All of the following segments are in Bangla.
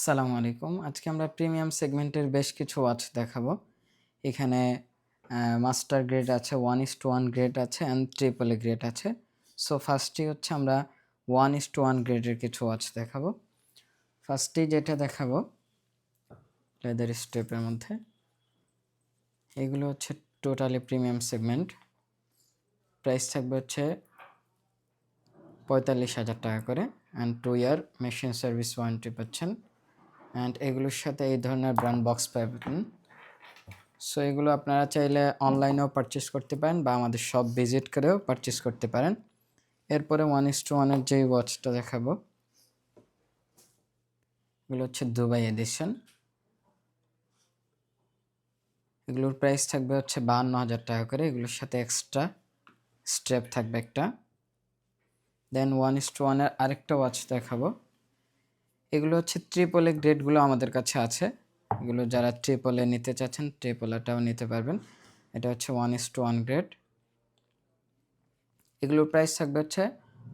আসসালামু আলাইকুম। আজকে আমরা প্রিমিয়াম সেগমেন্টের বেশ কিছু ওয়াচ দেখাবো। এখানে মাস্টার গ্রেড আছে one is two one grade আছে অ্যান্ড ট্রিপল গ্রেড আছে। সো ফার্স্টে হচ্ছে আমরা ওয়ান ইস টু ওয়ান গ্রেডের কিছু ওয়াচ দেখাবো। ফার্স্টে যেটা দেখাবো লেদার স্টেপের মধ্যে, এগুলো হচ্ছে টোটালি প্রিমিয়াম সেগমেন্ট প্রাইস থাকবে হচ্ছে পঁয়তাল্লিশ হাজার টাকা করে and two year machine service warranty পাচ্ছেন। অ্যান্ড এগুলোর সাথে এই ধরনের ব্র্যান্ড বক্স পাবেন। সো এগুলো আপনারা চাইলে অনলাইনেও পারচেস করতে পারেন বা আমাদের সব ভিজিট করেও পারচেস করতে পারেন। এরপরে ওয়ান ইস টু ওয়ানের যেই ওয়াচটা দেখাবো, এগুলো হচ্ছে দুবাই এডিশন এগুলোর প্রাইস থাকবে হচ্ছে বাহান্ন হাজার টাকা করে। এগুলোর সাথে এক্সট্রা স্ট্রেপ থাকবে একটা। দেন ওয়ান ইস টু ওয়ানের আরেকটা ওয়াচ দেখাবো। এগুলো হচ্ছে ট্রিপলে গ্রেডগুলো আমাদের কাছে আছে। এগুলো যারা ট্রিপলে নিতে চাচ্ছেন ট্রিপলাটাও নিতে পারবেন। এটা হচ্ছে one is to one grade এগুলোর প্রাইস থাকবে হচ্ছে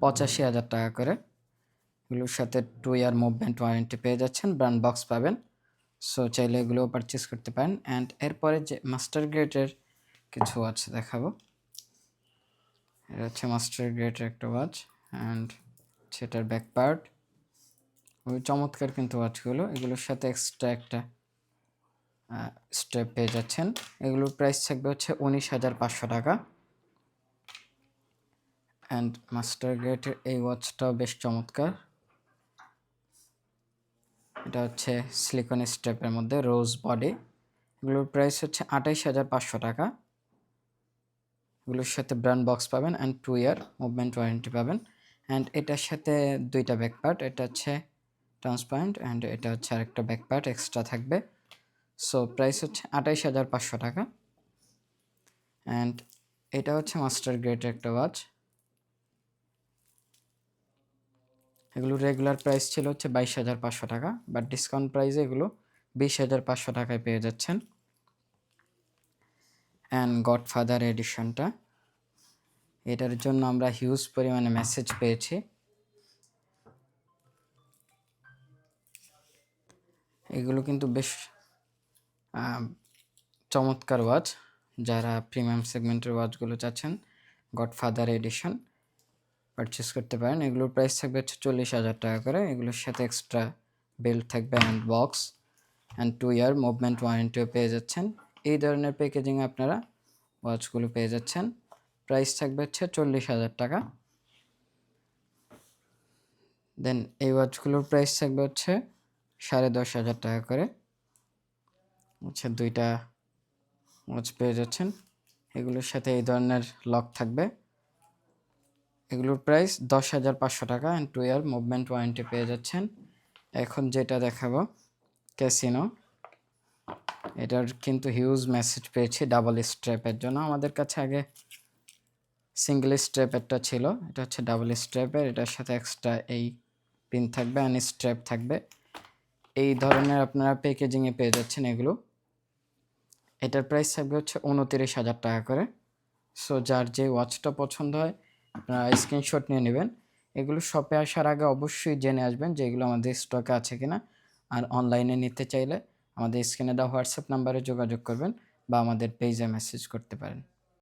পঁচাশি হাজার টাকা করে। এগুলোর সাথে টু ইয়ার মুভমেন্ট ওয়ারেন্টি পেয়ে যাচ্ছেন ব্র্যান্ড বক্স পাবেন। সো চাইলে এগুলোও পারচেস করতে পারেন। অ্যান্ড এরপরে যে মাস্টার গ্রেডের কিছু আছে দেখাবো। এটা হচ্ছে মাস্টার গ্রেডের একটা ওয়াচ অ্যান্ড সেটার ব্যাক পার্ট ওই চমৎকার কিন্তু ওয়াচগুলো এগুলোর সাথে এক্সট্রা একটা স্টেপ পেয়ে যাচ্ছেন। এগুলোর প্রাইস থাকবে হচ্ছে উনিশ হাজার পাঁচশো টাকা। অ্যান্ড মাস্টার গ্রেটের এই ওয়াচটাও বেশ চমৎকার। এটা হচ্ছে সিলিকন স্টেপের মধ্যে রোজ বডি এগুলোর প্রাইস হচ্ছে আঠাইশ হাজার পাঁচশো টাকা। এগুলোর সাথে ব্র্যান্ড বক্স পাবেন and two year movement warranty পাবেন। অ্যান্ড এটার সাথে দুইটা ব্যাক পার্ট এটা হচ্ছে ট্রান্সপারেন্ট অ্যান্ড এটা হচ্ছে আরেকটা ব্যাক এক্সট্রা থাকবে। সো প্রাইস হচ্ছে আঠাইশ হাজার পাঁচশো টাকা। অ্যান্ড এটা হচ্ছে মাস্টার গ্রেডের একটা ওয়াচ এগুলো রেগুলার প্রাইস ছিল হচ্ছে বাইশ হাজার পাঁচশো টাকা বাট ডিসকাউন্ট প্রাইসে এগুলো বিশ হাজার পাঁচশো টাকায় পেয়ে যাচ্ছেন। অ্যান্ড গডফাদার এডিশনটা এটার জন্য আমরা হিউজ পরিমাণে মেসেজ পেয়েছি। এগুলো কিন্তু বেশ চমৎকার ওয়াচ যারা প্রিমিয়াম সেগমেন্টের ওয়াচগুলো চাচ্ছেন, গডফাদার এডিশন পারচেস করতে পারেন। এগুলোর প্রাইস থাকবে হচ্ছে চল্লিশ হাজার টাকা করে। এগুলোর সাথে এক্সট্রা বেল্ট থাকবে and box and two year movement ওয়ারেন্টিও পেয়ে যাচ্ছেন। এই ধরনের প্যাকেজিং আপনারা ওয়াচগুলো পেয়ে যাচ্ছেন। প্রাইস থাকবে হচ্ছে চল্লিশ হাজার টাকা। দেন এই ওয়াচগুলোর প্রাইস থাকবে হচ্ছে সাড়ে দশ হাজার টাকা করে। হচ্ছে দুইটা ওয়াচ পেয়ে যাচ্ছেন। এগুলোর সাথে এই ধরনের লক থাকবে। এগুলোর প্রাইস দশ হাজার পাঁচশো টাকা and two year movement warranty পেয়ে যাচ্ছেন। এখন যেটা দেখাবো ক্যাসিনো এটার কিন্তু হিউজ মেসেজ পেয়েছি ডাবল স্ট্র্যাপের জন্য। আমাদের কাছে আগে সিঙ্গেল স্ট্র্যাপেরটা ছিল। এটা হচ্ছে ডাবল স্ট্র্যাপের এটার সাথে এক্সট্রা এই পিন থাকবে অ্যান্ড স্ট্র্যাপ থাকবে। এই ধরনের আপনারা প্যাকেজিংয়ে পেয়ে যাচ্ছেন এগুলো। এটার প্রাইস থাকবে হচ্ছে উনতিরিশ হাজার টাকা করে। সো যার যে ওয়াচটা পছন্দ হয়, আপনারা স্ক্রিনশট নিয়ে নেবেন। এগুলো শপে আসার আগে অবশ্যই জেনে আসবেন যে এগুলো আমাদের স্টকে আছে কিনা। আর অনলাইনে নিতে চাইলে আমাদের স্ক্রিনে দেওয়া হোয়াটসঅ্যাপ নাম্বারে যোগাযোগ করবেন বা আমাদের পেজে মেসেজ করতে পারেন।